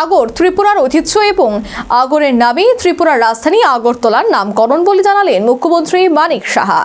আগর, ত্রিপুরার ঐতিহ্য এবং আগরের নামেই ত্রিপুরার রাজধানী আগরতলার নামকরণ বলে জানালেন মুখ্যমন্ত্রী মানিক সাহা।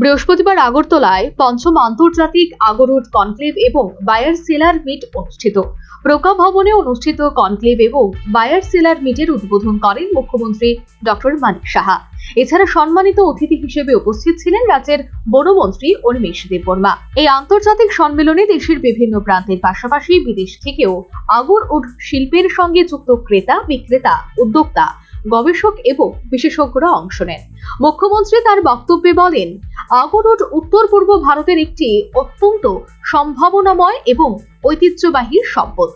বৃহস্পতিবার আগরতলায় পঞ্চম আন্তর্জাতিক আগরুট কনক্লেভ এবং বায়ার সেলার মিট অনুষ্ঠিত। প্রকা ভবনে অনুষ্ঠিত কনক্লেভ এবং বায়ার সেলার মিটের উদ্বোধন করেন মুখ্যমন্ত্রী ডক্টর মানিক সাহা। এছাড়া সম্মানিত অতিথি হিসেবে উপস্থিত ছিলেন রাজ্যের বনমন্ত্রী অনিমেষ দেববর্মা। এই আন্তর্জাতিক সম্মেলনে দেশের বিভিন্ন প্রান্তের পাশাপাশি বিদেশ থেকেও আগর ও শিল্পের সঙ্গে যুক্ত ক্রেতা, বিক্রেতা, উদ্যোক্তা, গবেষক এবং বিশেষজ্ঞরা অংশ নেন। মুখ্যমন্ত্রী তার বক্তব্যে বলেন আগরোড উত্তর পূর্ব ভারতের একটি অত্যন্ত সম্ভাবনাময় এবং ঐতিহ্যবাহী সম্পদ।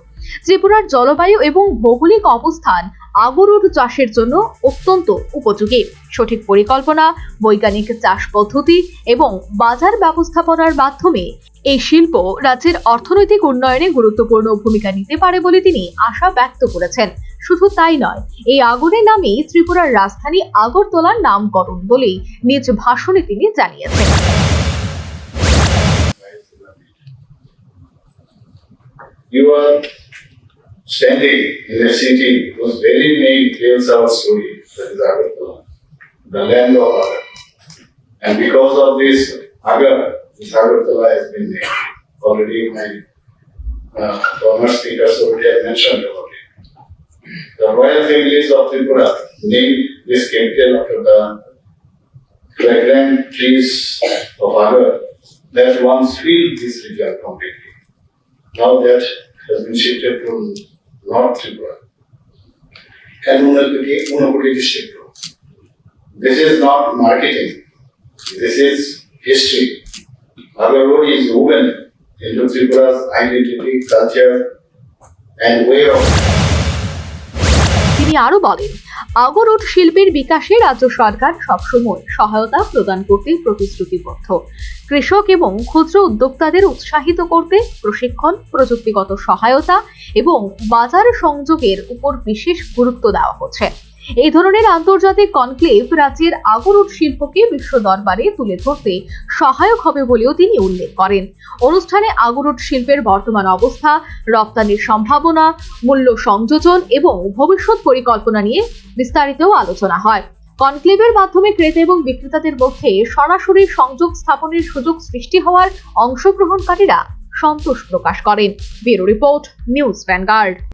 ত্রিপুরার জলবায়ু এবং ভৌগোলিক অবস্থান আগরুট চাষের জন্য অত্যন্ত উপযোগী। সঠিক পরিকল্পনা, বৈজ্ঞানিক চাষ পদ্ধতি এবং বাজার ব্যবস্থাপনার মাধ্যমে এই শিল্প রাজ্যের অর্থনৈতিক উন্নয়নে গুরুত্বপূর্ণ ভূমিকা নিতে পারে বলে তিনি আশা ব্যক্ত করেছেন। শুধু তাই নয়, এই আগরের নামেই ত্রিপুরার রাজধানী আগরতলার নামকরণ বলেই নিজ ভাষণে তিনি জানিয়েছেন। You are standing in a city whose very name tells our story, that is Agartala, the land of Agar. And because of this Agar, this Agartala has been named. Already my uh, speakers already mentioned about it. The royal families of Tripura named this capital after the fragrant trees of Agar that once filled this region completely. Now that has been shifted to North Tripura and Unapati district. This is not marketing. This is history. Our road is woven into Tripura's identity, culture, and way of তিনি আরও বলেন, আগরোট শিল্পের বিকাশে রাজ্য সরকার সবসময় সহায়তা প্রদান করতে প্রতিশ্রুতিবদ্ধ। কৃষক এবং ক্ষুদ্র উদ্যোক্তাদের উৎসাহিত করতে প্রশিক্ষণ, প্রযুক্তিগত সহায়তা এবং বাজার সংযোগের উপর বিশেষ গুরুত্ব দেওয়া হচ্ছে। এই ধরনের আন্তর্জাতিক কনক্লেভ রাজ্যের আগরুট শিল্পকে বিশ্ব দরবারে তুলে ধরতে সহায়ক হবে বলেও তিনি উল্লেখ করেন। অনুষ্ঠানে আগরুট শিল্পের বর্তমান অবস্থা, রপ্তানির সম্ভাবনা, মূল্য সংযোজন এবং ভবিষ্যৎ পরিকল্পনা নিয়ে বিস্তারিত আলোচনা হয়। কনক্লেভের মাধ্যমে ক্রেতা এবং বিক্রেতাদের মধ্যে সরাসরি সংযোগ স্থাপনের সুযোগ সৃষ্টি হওয়ার অংশগ্রহণকারীরা সন্তোষ প্রকাশ করেন। Bureau report, news Vanguard.